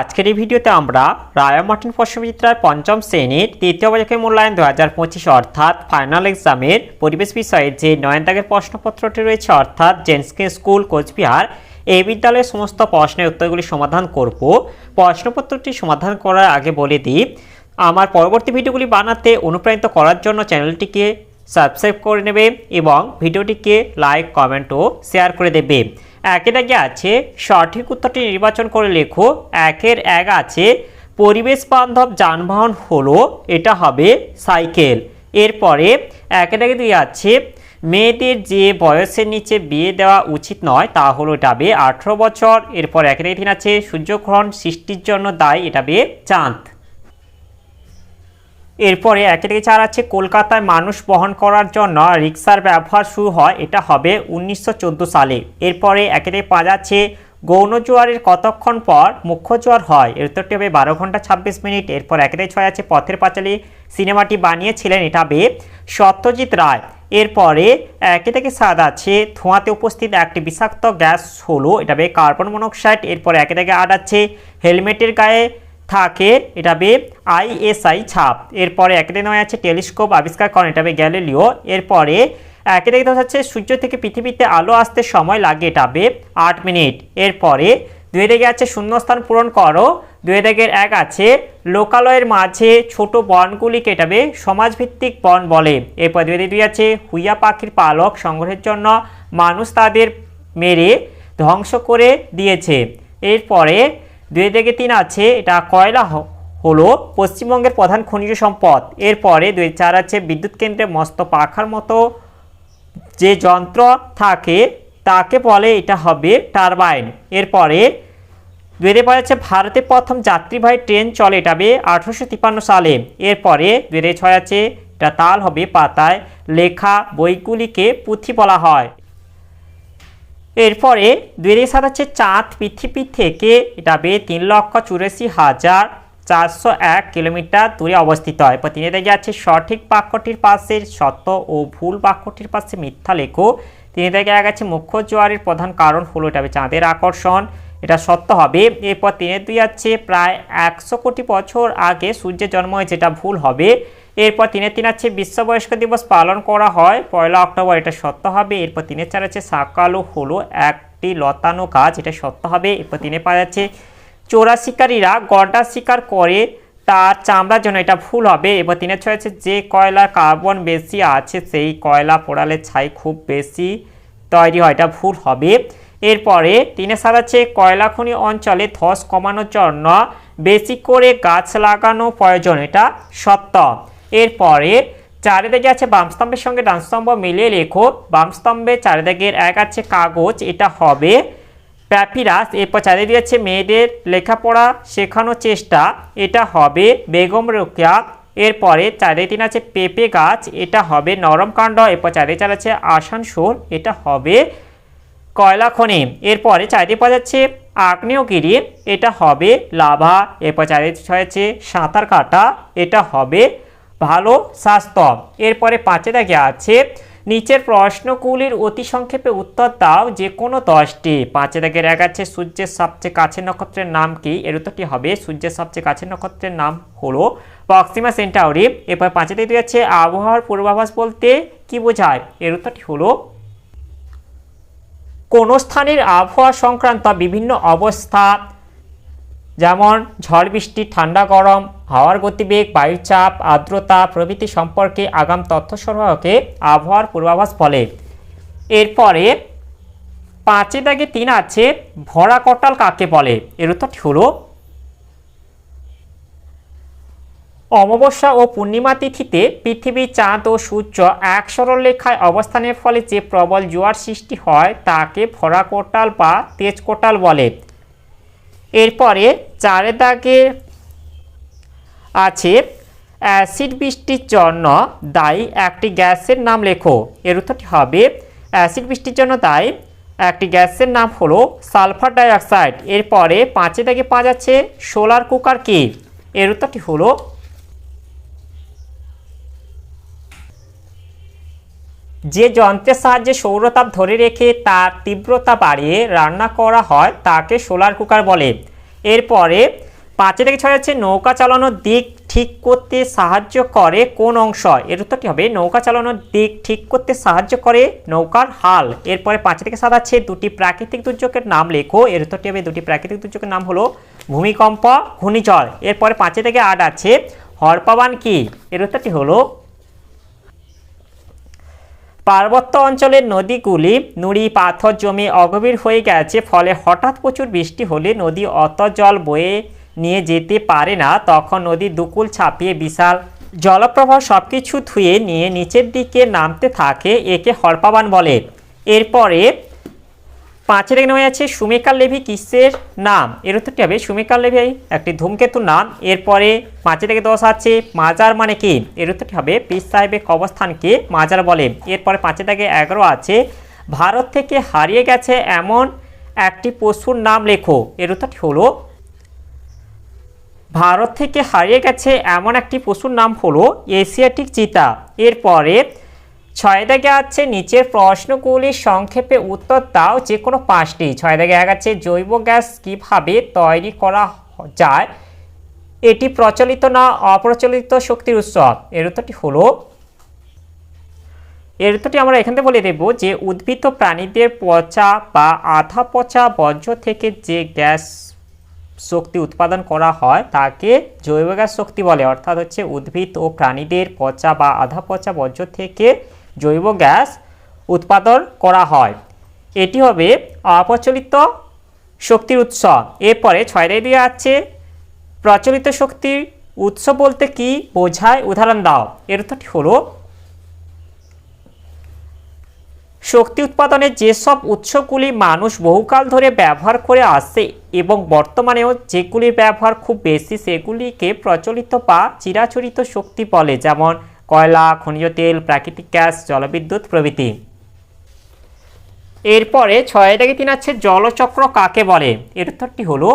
আজকের এই ভিডিওতে আমরা রায়া মার্টিন পশ্চিমচিত্রার পঞ্চম শ্রেণির তৃতীয় বছরের মূল্যায়ন দু হাজার পঁচিশ অর্থাৎ ফাইনাল এক্সামের পরিবেশ বিষয়ে যে নয়ন দাগের প্রশ্নপত্রটি রয়েছে অর্থাৎ জেন্সকে স্কুল, কোচবিহার এই বিদ্যালয়ের সমস্ত প্রশ্নের উত্তরগুলি সমাধান করব। প্রশ্নপত্রটি সমাধান করার আগে বলে দিই, আমার পরবর্তী ভিডিওগুলি বানাতে অনুপ্রাণিত করার জন্য চ্যানেলটিকে সাবস্ক্রাইব করে নেবে এবং ভিডিওটিকে লাইক, কমেন্ট ও শেয়ার করে দেবে। একের আগে আছে, সঠিক উত্তরটি নির্বাচন করে লেখো। একের এক আছে, পরিবেশ বান্ধব যানবাহন হলো, এটা হবে সাইকেল। এরপরে একের আগে দুই আছে, মেয়েদের যে বয়সের নিচে বিয়ে দেওয়া উচিত নয়, তা হলো এটা হবে আঠেরো বছর। এরপর একের তিন আছে, সূর্যগ্রহণ সৃষ্টির জন্য দায়ী, এটা হবে চাঁদ। এরপরে একে থেকে চার আছে, কলকাতায় মানুষ বহন করার জন্য রিক্সার ব্যবহার শুরু হয়, এটা হবে উনিশশো চোদ্দ সালে। এরপরে একে থেকে পাঁচ আছে, গৌণ জোয়ারের কতক্ষণ পর মুখ্য জোয়ার হয়? এর উত্তরটি হবে বারো ঘণ্টা ছাব্বিশ মিনিট। এরপর একে থেকে ছয় আছে, পথের পাঁচালী সিনেমাটি বানিয়েছিলেন, এটা হবে সত্যজিৎ রায়। এরপরে একে থেকে সাত আছে, ধোঁয়াতে উপস্থিত একটি বিষাক্ত গ্যাস হলো, এটা হবে কার্বন মনোক্সাইড। এরপর একে থেকে আট আছে, হেলমেটের গায়ে থাকে, এটা হবে আইএসআই ছাপ। এরপরে একে নয় আছে টেলিস্কোপ আবিষ্কার করেন, এটা হবে গ্যালিলিও। এরপরে একে দশ আছে সূর্য থেকে পৃথিবীতে আলো আসতে সময় লাগে, এটা হবে আট মিনিট। এরপরে দুই দিকে আছে শূন্যস্থান পূরণ করো, দুই দিকের এক আছে লোকালয়ের মাঝে ছোট বনগুলিকে এটা হবে সমাজভিত্তিক বন বলে। এরপর দুই দুই আছে হুইয়া পাখির পালক সংগ্রহের জন্য মানুষ তাদের মেরে ধ্বংস করে দিয়েছে। এরপরে দুই থেকে তিন আছে, এটা কয়লা হলো পশ্চিমবঙ্গের প্রধান খনিজ সম্পদ। এরপরে দুই চার আছে বিদ্যুৎ কেন্দ্রে মস্ত পাখার মতো যে যন্ত্র থাকে, তাকে বলে এটা হবে টারবাইন। এরপরে দুই পরে আছে, ভারতে প্রথম যাত্রীবাহী ট্রেন চলে, এটা হবে আঠারোশো তিপ্পান্ন সালে। এরপরে দুই ছয় আছে, এটা তাল হবে পাতায়, লেখা বইগুলিকে পুঁথি বলা হয়। এরপরে দুই দিকে সাত হচ্ছে চাঁদ, পৃথিবী থেকে এটা বে তিন লক্ষ চুরাশি হাজার চারশো এক কিলোমিটার দূরে অবস্থিত। হয় এরপর তিনে দিকে আছে সঠিক বাক্যটির পাশে সত্য ও ভুল বাক্যটির পাশে মিথ্যা লেখো। তিনে এক আছে মুখ্য জোয়ারের প্রধান কারণ হলো এটা চাঁদের আকর্ষণ, এটা সত্য হবে। এরপর তিনে দুই আছে প্রায় একশো কোটি বছর আগে সূর্যের জন্ম হয়েছে এটা ভুল হবে। এরপর তিনে তিন আছে বিশ্ব বয়স্ক দিবস পালন করা হয়। পয়লা অক্টোবর, এটা সত্য হবে। এরপর তিনে চার আছে সাকালো হলো একটি লতানো গাছ, এটা সত্য হবে। এরপর তিনে পাঁচ আছে চোরা শিকারীরা গড্ডা শিকার করে তার চামড়ার জন্য এটা ভুল হবে। এবার তিনের ছয় আছে, যে কয়লার কার্বন বেশি আছে, সেই কয়লা পোড়ালে ছাই খুব বেশি তৈরি হয়, এটা ভুল হবে। এরপরে তিনে সাত আছে, কয়লা খনি অঞ্চলে ধস কমানোর জন্য বেশি করে গাছ লাগানো প্রয়োজন, এটা সত্য। এরপরে চারিদিকে আছে বামস্তম্ভের সঙ্গে ডানস্তম্ভ মিলিয়ে লেখো। বামস্তম্ভে চারিদিকের এক আছে কাগজ, এটা হবে প্যাপিরাস। এরপর চারিদিকে আছে মেয়েদের লেখাপড়া শেখানোর চেষ্টা, এটা হবে বেগম রোকেয়া। এরপরে চারিদিকে তিন আছে পেঁপে গাছ, এটা হবে নরম কাণ্ড। এরপর চারিদিকে চার আছে আসানসোল, এটা হবে কয়লা খনি এরপরে চারিদিকে পাওয়া যাচ্ছে আগ্নেয়গিরি, এটা হবে লাভা। এরপর চারিদিকে ছয় আছে সাঁতার কাটা, এটা হবে ভালো স্বাস্থ্য। এরপরে পাঁচে দাগে আছে, নিচের প্রশ্নগুলির অতি সংক্ষেপে উত্তর দাও যে কোনো দশটি। পাঁচে দাগের এক সূর্যের সবচেয়ে কাছের নক্ষত্রের নাম কি? এর উত্তরটি হবে? সূর্যের সবচেয়ে কাছের নক্ষত্রের নাম হলো প্রক্সিমা সেন্টাউরি। এরপর পাঁচে দুই আছে আবহাওয়ার পূর্বাভাস বলতে কি বোঝায়? এর উত্তরটি হলো? কোনো স্থানের আবহাওয়া সংক্রান্ত বিভিন্ন অবস্থা, যেমন ঝড় বৃষ্টি, ঠান্ডা গরম হাওয়ার গতিবেগ বায়ুচাপ আর্দ্রতা প্রভৃতি সম্পর্কে আগাম তথ্য সরবরাহকে আবহাওয়ার পূর্বাভাস বলে। এরপরে পাঁচে দাগে তিন আছে, ভরা কটাল কাকে বলে? এর উত্তরটি হলো অমাবস্যা ও পূর্ণিমা তিথিতে পৃথিবী চাঁদ ও সূর্য এক সরলরেখায় অবস্থানের ফলে যে প্রবল জোয়ার সৃষ্টি হয়, তাকে ভরা কোটাল বা তেজ কোটাল বলে। এরপরে চারে দাগে আছে। অ্যাসিড বৃষ্টির জন্য দায়ী একটি গ্যাসের নাম লেখো। এর উত্তরটি হবে অ্যাসিড বৃষ্টির জন্য দায়ী একটি গ্যাসের নাম হলো সালফার ডাইঅক্সাইড। এরপরে পাঁচে দাগে পাওয়া যাচ্ছে সোলার কুকার কি? এর উত্তরটি হলো, যে যন্ত্রের সাহায্যে সৌরতাপ ধরে রেখে তার তীব্রতা বাড়িয়ে রান্না করা হয়, তাকে সোলার কুকার বলে। এরপরে পাঁচে থেকে ছয় হচ্ছে নৌকা চালানোর দিক ঠিক করতে সাহায্য করে কোন অংশ? এর উত্তরটি হবে? নৌকা চালানোর দিক ঠিক করতে সাহায্য করে নৌকার হাল। এরপরে পাঁচে থেকে সাত আছে, দুটি প্রাকৃতিক দুর্যোগের নাম লেখো। এর উত্তরটি হবে? দুটি প্রাকৃতিক দুর্যোগের নাম হলো ভূমিকম্প, ঘূর্ণিঝড়। এরপরে পাঁচে থেকে আট আছে হরপাবান কি? এর উত্তরটি হলো পার্বত্য অঞ্চলের নদীগুলি নুড়ি, পাথর জমে অগভীর হয়ে গেছে, ফলে হঠাৎ প্রচুর বৃষ্টি হলে নদী অত জল বয়ে নিয়ে যেতে পারে না, তখন নদী দুকুল ছাপিয়ে বিশাল জলপ্রবাহ সব কিছু ধুয়ে নিয়ে নিচের দিকে নামতে থাকে, একে হরপাবান বলে। এরপরে পাঁচের এক নেমে আছে সুমেকার লেভি কিসের নাম? এর উত্তরটি হবে সুমেকার লেভি, একটি ধূমকেতুর নাম। এরপরে পাঁচের থেকে দশ আছে মাজার মানে কি? এর উত্তরটি হবে পীর সাহেবের কবস্থানকে মাজার বলে। এরপরে পাঁচের থেকে এগারো আছে ভারত থেকে হারিয়ে গেছে এমন একটি পশুর নাম লেখো। এর উত্তরটি হলো ভারত থেকে হারিয়ে গেছে এমন একটি পশুর নাম হলো এশিয়াটিক চিতা। এরপরে ছয় দাগে আছে নিচের প্রশ্নগুলির সংক্ষেপে উত্তর দাও, যে কোনো পাঁচটি। ছয় দাগে আছে জৈব গ্যাস কীভাবে তৈরি করা যায়, এটি প্রচলিত না অপ্রচলিত শক্তির উৎস। এর উত্তরটি হলো, এর উত্তরটি আমরা এখান থেকে বলে দেব যে উদ্ভিদ প্রাণীদের পচা বা আধা পচা বর্জ্য থেকে যে গ্যাস শক্তি উৎপাদন করা হয়, তাকে জৈব গ্যাস শক্তি বলে। অর্থাৎ হচ্ছে উদ্ভিদ ও প্রাণীদের পচা বা আধা পচা বর্জ্য থেকে জৈব গ্যাস উৎপাদন করা হয়। এটি হবে অপ্রচলিত শক্তির উৎস। এরপরে ছয় দিয়ে আছে, প্রচলিত শক্তির উৎস বলতে কি? বোঝায় উদাহরণ দাও। এর উত্তরটি হলো শক্তি উৎপাদনের যেসব উৎসগুলি মানুষ বহুকাল ধরে ব্যবহার করে আসছে এবং বর্তমানেও যেগুলির ব্যবহার খুব বেশি সেগুলিকে প্রচলিত বা চিরাচরিত শক্তি বলে, যেমন কয়লা, খনিজ তেল, প্রাকৃতিক গ্যাস, জলবিদ্যুৎ প্রভৃতি। এরপরে ছয় থেকে তিন আছে জলচক্র কাকে বলে? এর উত্তরটি হলো,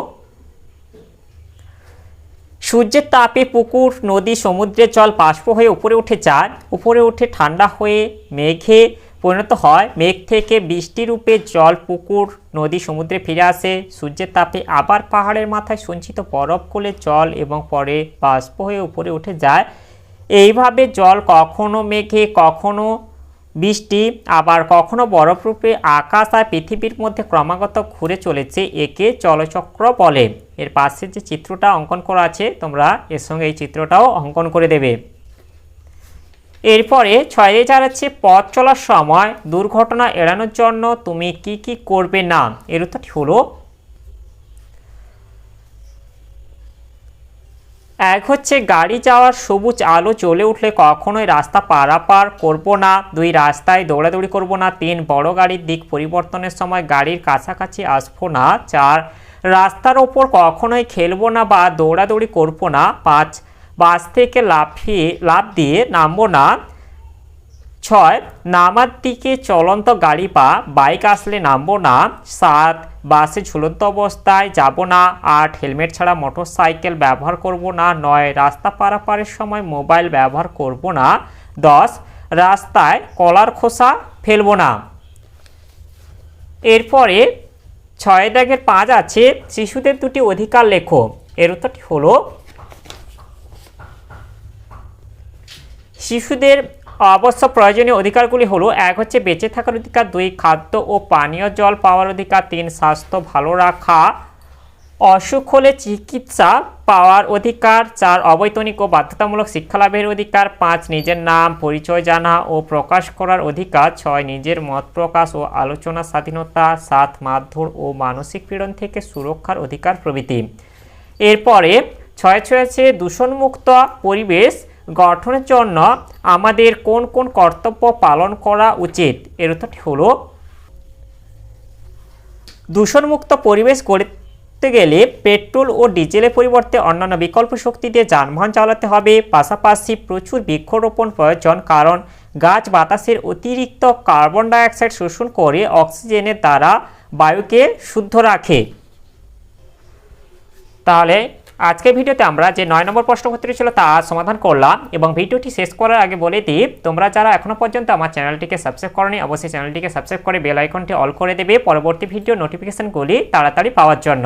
সূর্যের তাপে পুকুর, নদী, সমুদ্রের জল বাষ্প হয়ে উপরে উঠে যায়। উপরে উঠে ঠান্ডা হয়ে মেঘে পরিণত হয়। মেঘ থেকে বৃষ্টি রূপে জল, পুকুর, নদী, সমুদ্রে ফিরে আসে। সূর্যের তাপে আবার পাহাড়ের মাথায় সঞ্চিত বরফ গলে জল এবং পরে বাষ্প হয়ে উপরে উঠে যায়। এইভাবে জল কখনো মেঘে, কখনো বৃষ্টি, আবার কখনো বরফ রূপে আকাশ আর পৃথিবীর মধ্যে ক্রমাগত ঘুরে চলেছে, একে জলচক্র বলে। এর পাশে যে চিত্রটা অঙ্কন করা আছে, তোমরা এর সঙ্গে এই চিত্রটাও অঙ্কন করে দেবে। এরপরে ছয় দিয়ে পথ চলার সময় দুর্ঘটনা এড়ানোর জন্য তুমি কি কি করবে না? এর উত্তরটি হলো এক হচ্ছে গাড়ি যাওয়ার সবুজ আলো চলে উঠলে কখনোই রাস্তা পারাপার করব না, দুই রাস্তায় দৌড়াদৌড়ি করব না, তিন বড় গাড়ির দিক পরিবর্তনের সময় গাড়ির কাছাকাছি আসব না, চার রাস্তার ওপর কখনোই খেলব না বা দৌড়াদৌড়ি করব না, পাঁচ বাস থেকে লাফিয়ে, লাফ দিয়ে নামবো না। ছয়, নামার দিকে চলন্ত গাড়ি বা বাইক আসলে নামবো না। সাত, বাসে ঝুলন্ত অবস্থায় যাব না। আট, হেলমেট ছাড়া মোটর সাইকেল ব্যবহার করব না। নয়, রাস্তা পারাপারের সময় মোবাইল ব্যবহার করব না। দশ, রাস্তায় কলার খোসা ফেলব না। এরপরে ছয় দাগের পাঁচ আছে। শিশুদের দুটি অধিকার লেখো। এর উত্তরটি হলো শিশুদের অবশ্য প্রয়োজনীয় অধিকারগুলি হলো, এক হচ্ছে বেঁচে থাকার অধিকার, দুই খাদ্য ও পানীয় জল পাওয়ার অধিকার, তিন স্বাস্থ্য ভালো রাখা, অসুখ হলে চিকিৎসা পাওয়ার অধিকার, চার অবৈতনিক ও বাধ্যতামূলক শিক্ষা লাভের অধিকার, পাঁচ নিজের নাম, পরিচয় জানা ও প্রকাশ করার অধিকার, ছয় নিজের মত প্রকাশ ও আলোচনা স্বাধীনতা, সাত মারধর ও মানসিক পীড়ন থেকে সুরক্ষার অধিকার প্রভৃতি। এরপরে ছয় ছয় আছে দূষণমুক্ত পরিবেশ গঠনের জন্য আমাদের কোন কোন কর্তব্য পালন করা উচিত? এর উত্তরটি হলো, দূষণমুক্ত পরিবেশ গড়তে গেলে পেট্রোল ও ডিজেলের পরিবর্তে অন্যান্য বিকল্প শক্তি দিয়ে যানবাহন চালাতে হবে। পাশাপাশি প্রচুর বৃক্ষরোপণ প্রয়োজন, কারণ গাছ বাতাসের অতিরিক্ত কার্বন ডাইঅক্সাইড শোষণ করে অক্সিজেনের দ্বারা বায়ুকে শুদ্ধ রাখে। তাহলে আজকের ভিডিওতে আমরা যে নয় নম্বর প্রশ্নপত্র ছিল তা সমাধান করলাম এবং ভিডিওটি শেষ করার আগে বলে দিই, তোমরা যারা এখনও পর্যন্ত আমার চ্যানেলটিকে সাবস্ক্রাইব করনি, অবশ্যই চ্যানেলটিকে সাবস্ক্রাইব করে বেল আইকনটি অল করে দেবে। পরবর্তী ভিডিও নোটিফিকেশানগুলি তাড়াতাড়ি পাওয়ার জন্য।